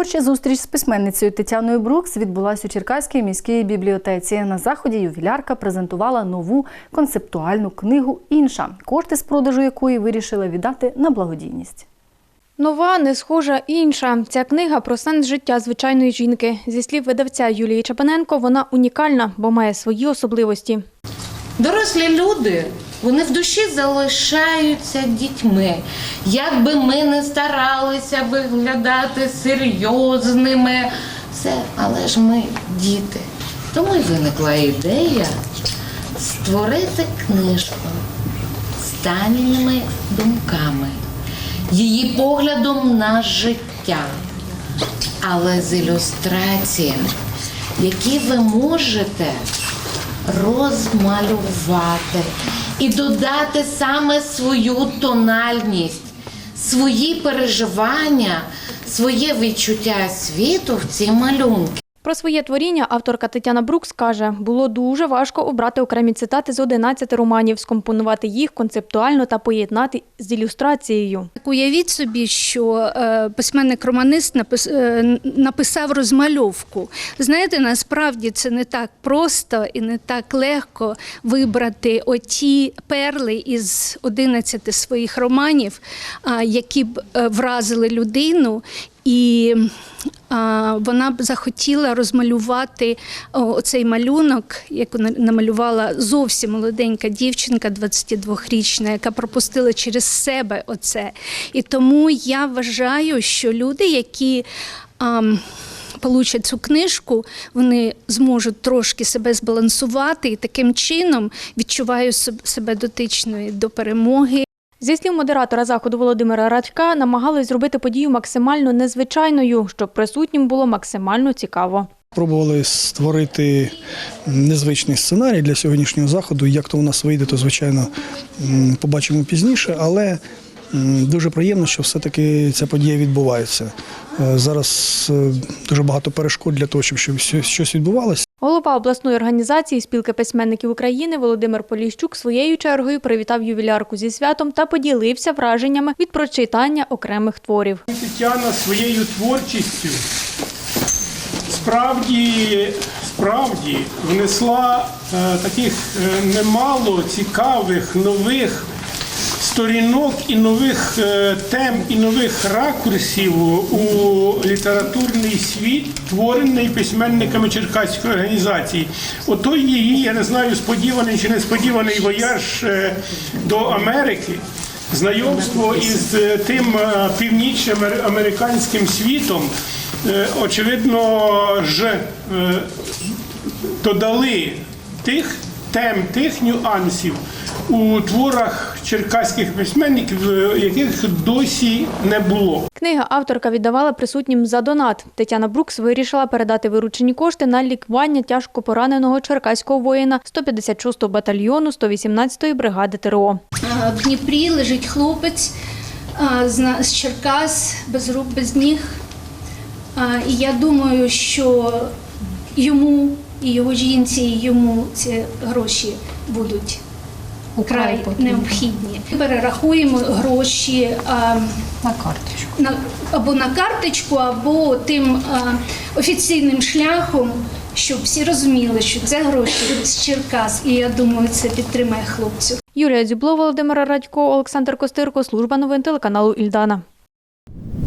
Творча зустріч з письменницею Тетяною Брукс відбулась у Черкаській міській бібліотеці. На заході ювілярка презентувала нову концептуальну книгу Інша, кошти з продажу якої вирішила віддати на благодійність. Нова, не схожа, інша. Ця книга про сенс життя звичайної жінки. Зі слів видавця Юлії Чапаненко, вона унікальна, бо має свої особливості. Дорослі люди, вони в душі залишаються дітьми. Як би ми не старалися виглядати серйозними, все, але ж ми діти. Тому й виникла ідея створити книжку з Таніними думками, її поглядом на життя, але з ілюстраціями, які ви можете розмалювати і додати саме свою тональність, свої переживання, своє відчуття світу в ці малюнки. Про своє творіння авторка Тетяна Брукс каже, було дуже важко обрати окремі цитати з 11 романів, скомпонувати їх концептуально та поєднати з ілюстрацією. Уявіть собі, що е, письменник-романист е, написав розмальовку. Знаєте, насправді це не так просто і не так легко вибрати оті перли із 11 своїх романів, які б е, вразили людину. І вона б захотіла розмалювати оцей малюнок, яку на- намалювала зовсім молоденька дівчинка, 22-річна, яка пропустила через себе оце. І тому я вважаю, що люди, які получать цю книжку, вони зможуть трошки себе збалансувати і таким чином відчуваю себе дотичною до перемоги. Зі слів модератора заходу Володимира Радька, намагались зробити подію максимально незвичайною, щоб присутнім було максимально цікаво. Пробували створити незвичний сценарій для сьогоднішнього заходу. Як то у нас вийде, то звичайно побачимо пізніше, але дуже приємно, що все-таки ця подія відбувається. Е, Зараз е, дуже багато перешкод для того, щоб щось- щось відбувалося. Голова обласної організації спілки письменників України Володимир Поліщук своєю чергою привітав ювілярку зі святом та поділився враженнями від прочитання окремих творів. Тетяна своєю творчістю справді, справді внесла е, таких е, немало цікавих нових сторінок і нових е, тем і нових ракурсів у літературний світ, творений письменниками Черкаської організації. Ото її, я не знаю, сподіваний чи несподіваний вояж е, до Америки. Знайомство із е, тим е, північноамериканським світом, очевидно, ж додали тих тем, тих нюансів у творах черкаських письменників, е, яких досі не було. Книга авторка віддавала присутнім за донат. Тетяна Брукс вирішила передати виручені кошти на лікування тяжко пораненого черкаського воїна 156-го батальйону 118-ї бригади ТРО. В Дніпрі лежить хлопець з Черкас, без рук, без ніг. І я думаю, що йому і його жінці, і йому ці гроші будуть вкрай необхідні. Перерахуємо гроші а, На карточку. на, або на карточку, або тим а, офіційним шляхом, щоб всі розуміли, що це гроші з Черкас. І я думаю, це підтримає хлопців. Юлія Дзюбло, Володимира Радько, Олександр Костирко, служба новин телеканалу Ільдана.